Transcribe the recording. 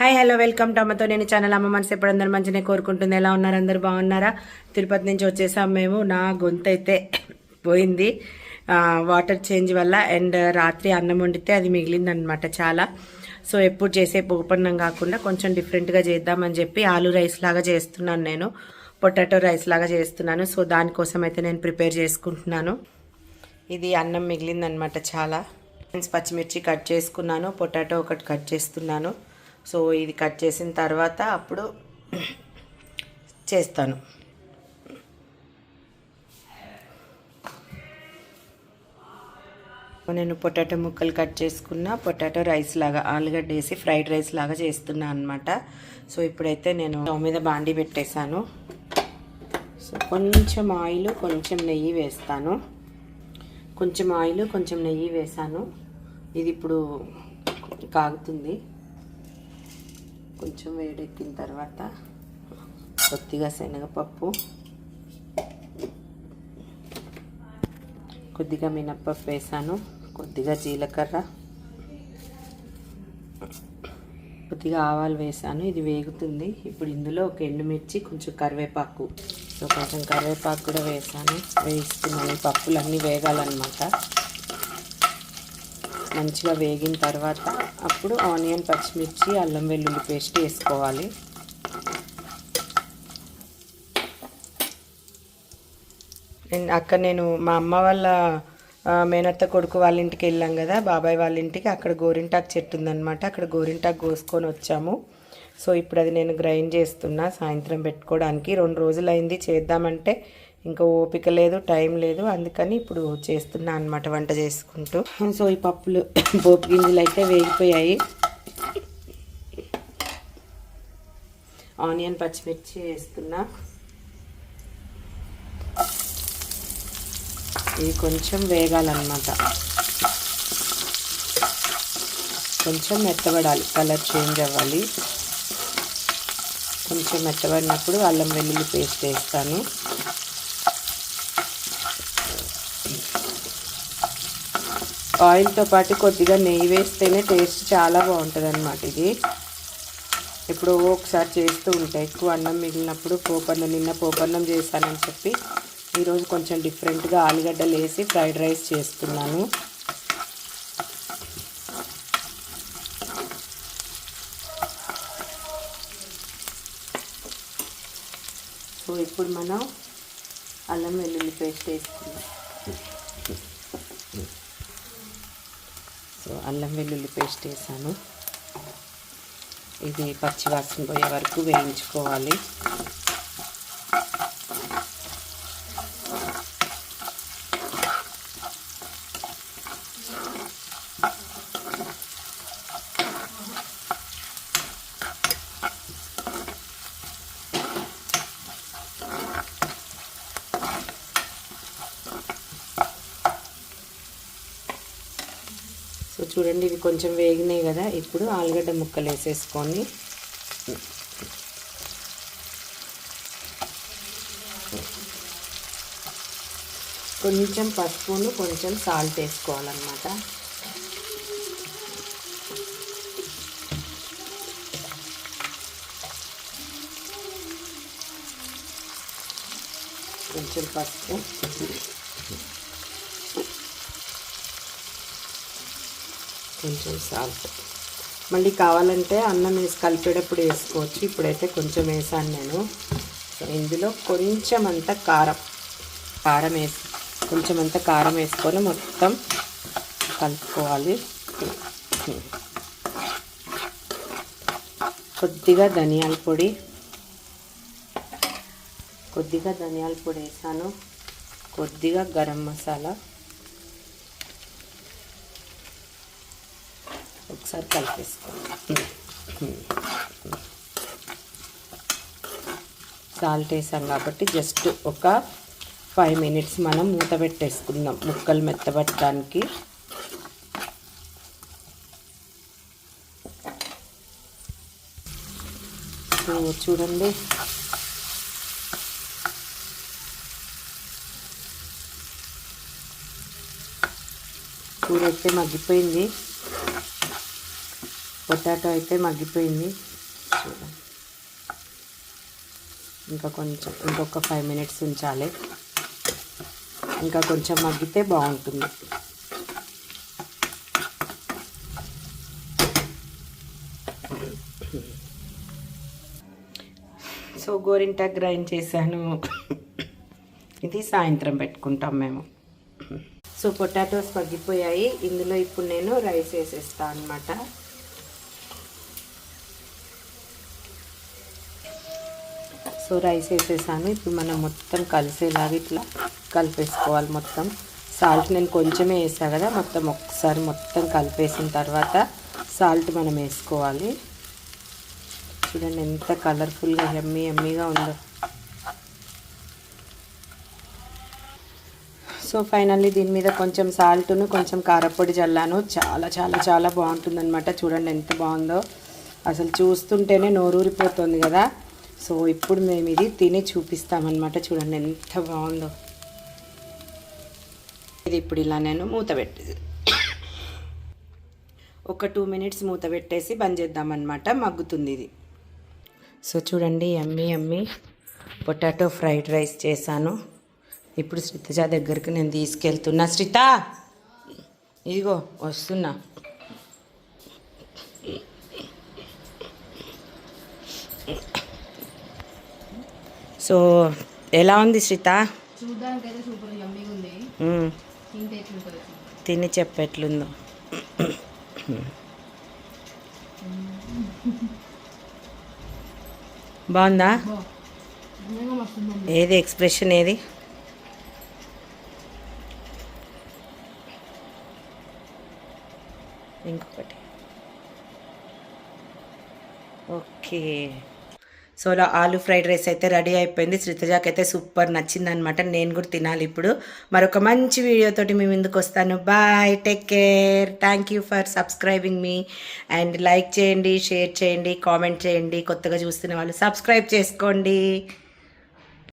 Hi hello welcome to అమ్మతో నేను channel అమ్మ మనసు ఎప్పుడు అందరు మంచిగా కోరుకుంటుంది. ఎలా ఉన్నారు? అందరు బాగున్నారా? తిరుపతి నుంచి వచ్చేసాం మేము. నా గొంతు అయితే పోయింది. వాటర్ చేంజ్ వల్ల అండ్ రాత్రి అన్నం వండితే అది మిగిలింది అనమాట చాలా. సో ఎప్పుడు చేసే పోపన్నం కాకుండా కొంచెం డిఫరెంట్గా చేద్దామని చెప్పి ఆలు రైస్ లాగా చేస్తున్నాను నేను. పొటాటో రైస్ లాగా చేస్తున్నాను. సో దానికోసం అయితే నేను ప్రిపేర్ చేసుకుంటున్నాను. ఇది అన్నం మిగిలిందనమాట చాలా. పచ్చిమిర్చి కట్ చేసుకున్నాను. పొటాటో ఒకటి కట్ చేస్తున్నాను. సో ఇది కట్ చేసిన తర్వాత అప్పుడు చేస్తాను. నేను పొటాటో ముక్కలు కట్ చేసుకున్న పొటాటో రైస్ లాగా ఆలుగడ్డ వేసి ఫ్రైడ్ రైస్ లాగా చేస్తున్నా అనమాట సో ఇప్పుడైతే నేను స్టవ్ మీద బాండి పెట్టేశాను. సో కొంచెం ఆయిల్ కొంచెం నెయ్యి వేస్తాను. కొంచెం ఆయిల్ కొంచెం నెయ్యి వేసాను ఇది ఇప్పుడు కాగుతుంది. కొంచెం వేడెక్కిన తర్వాత కొద్దిగా శనగపప్పు కొద్దిగా మినప్పప్పు వేసాను కొద్దిగా జీలకర్ర కొద్దిగా ఆవాలు వేసాను. ఇది వేగుతుంది. ఇప్పుడు ఇందులో ఒక ఎండుమిర్చి కొంచెం కరివేపాకు. సో కొంచెం కరివేపాకు కూడా వేసాను. వేస్తున్నాను పప్పులన్నీ వేగాలన్నమాట. మంచిగా వేగిన తర్వాత అప్పుడు ఆనియన్ పచ్చిమిర్చి అల్లం వెల్లుల్లి పేస్ట్ వేసుకోవాలి. అక్కడ నేను మా అమ్మ వాళ్ళ మేనత్త కొడుకు వాళ్ళ ఇంటికి వెళ్ళాం కదా బాబాయ్ వాళ్ళ ఇంటికి. అక్కడ గోరింటాకు చెట్టు ఉందన్నమాట. అక్కడ గోరింటాకు కోసుకొని వచ్చాము. సో ఇప్పుడు అది నేను గ్రైండ్ చేస్తున్నా సాయంత్రం పెట్టుకోవడానికి. రెండు రోజులు అయింది చేద్దామంటే ఇంకా ఓపిక లేదు టైం లేదు. అందుకని ఇప్పుడు చేస్తున్నా అనమాట వంట చేసుకుంటూ. సో ఈ పప్పులు పోపు గింజలు అయితే వేగిపోయాయి. ఆనియన్ పచ్చిమిర్చి వేస్తున్నా. ఇవి కొంచెం వేగాలన్నమాట. కొంచెం మెత్తబడాలి కలర్ చేంజ్ అవ్వాలి. కొంచెం మెత్తబడినప్పుడు అల్లం వెల్లుల్లి పేస్ట్ వేస్తాను. ఆయిల్తో పాటు కొద్దిగా నెయ్యి వేస్తేనే టేస్ట్ చాలా బాగుంటుంది అనమాట ఇది. ఎప్పుడో ఒకసారి చేస్తూ ఉంటాయి ఎక్కువ అన్నం మిగిలినప్పుడు పోపన్నం నిన్న పోపన్నం చేస్తానని చెప్పి ఈరోజు కొంచెం డిఫరెంట్గా ఆలుగడ్డలు వేసి ఫ్రైడ్ రైస్ చేస్తున్నాను. సో ఇప్పుడు మనం అల్లం వెల్లుల్లి పేస్ట్ వేసుకుందాం. సో అల్లం వెల్లుల్లి పేస్ట్ వేసాను. ఇది పచ్చివాసన పోయే వరకు వేయించుకోవాలి. సో చూడండి ఇవి కొంచెం వేగినాయి కదా. ఇప్పుడు ఆలుగడ్డ ముక్కలు వేసేసుకొని కొంచెం పసుపును కొంచెం సాల్ట్ వేసుకోవాలన్నమాట. కొంచెం పసుపు. కొంచెం సాల్ట్. మళ్ళీ కావాలంటే అన్నం వేసి కలిపేటప్పుడు వేసుకోవచ్చు. ఇప్పుడైతే కొంచెం వేసాను నేను. సో ఇందులో కొంచెం అంత కారం. కారం వేసి కొంచెం అంత కారం వేసుకొని మొత్తం కలుపుకోవాలి. కొద్దిగా ధనియాల పొడి. కొద్దిగా ధనియాల పొడి వేసాను. కొద్దిగా గరం మసాలా. ఒకసారి కలిపేసుకోండి. సాల్ట్ వేసాం కాబట్టి జస్ట్ ఒక ఫైవ్ మినిట్స్ మనం మూత పెట్టేసుకుందాం ముక్కలు మెత్తబట్టడానికి చూడండి. కూర అయితే మగ్గిపోయింది. పొటాటో అయితే మగ్గిపోయింది. చూడండి ఇంకా కొంచెం ఇంకొక ఫైవ్ మినిట్స్ ఉంచాలి. ఇంకా కొంచెం మగ్గితే బాగుంటుంది. సో గోరింట గ్రైండ్ చేశాను. ఇది సాయంత్రం పెట్టుకుంటాం మేము. సో పొటాటోస్ మగ్గిపోయాయి. ఇందులో ఇప్పుడు నేను రైస్ వేసేస్తాను అనమాట సో రైస్ వేసేసాను. ఇప్పుడు మనం మొత్తం కలిసేలాగా ఇట్లా కలిపేసుకోవాలి మొత్తం. సాల్ట్ నేను కొంచెమే వేసా కదా మొత్తం ఒకసారి మొత్తం కలిపేసిన తర్వాత సాల్ట్ మనం వేసుకోవాలి. చూడండి ఎంత కలర్ఫుల్గా ఎమ్మీ ఎమ్మీగా ఉందో. సో ఫైనల్లీ దీని మీద కొంచెం సాల్ట్ను కొంచెం కారపొడి చల్లాను. చాలా చాలా చాలా బాగుంటుందన్నమాట. చూడండి ఎంత బాగుందో. అసలు చూస్తుంటేనే నోరూరిపోతుంది కదా. సో ఇప్పుడు మేము ఇది తిని చూపిస్తామన్నమాట. చూడండి ఎంత బాగుందో. ఇది ఇప్పుడు ఇలా నేను మూత పెట్టి ఒక టూ మినిట్స్ మూత పెట్టేసి బంద్ చేద్దామన్నమాట. మగ్గుతుంది ఇది. సో చూడండి ఎమ్మి అమ్మి పొటాటో ఫ్రైడ్ రైస్ చేశాను. ఇప్పుడు శ్రితజ దగ్గరికి నేను తీసుకెళ్తున్నా. శ్రిత! ఇదిగో వస్తున్నా. సో ఎలా ఉంది శ్రిత తిని చెప్పెట్లుందో. బాగుందా? ఏది ఎక్స్ప్రెషన్ ఏది? ఇంకొకటి. ఓకే. సో అలా ఆలు ఫ్రైడ్ రైస్ అయితే రెడీ అయిపోయింది. శ్రీతజాకి అయితే సూపర్ నచ్చిందనమాట నేను కూడా తినాలి ఇప్పుడు. మరొక మంచి వీడియోతోటి మీ ముందుకు వస్తాను. Bye take care thank you for subscribing me and like చేయండి షేర్ చేయండి కామెంట్ చేయండి. కొత్తగా చూస్తున్న వాళ్ళు సబ్స్క్రైబ్ చేసుకోండి.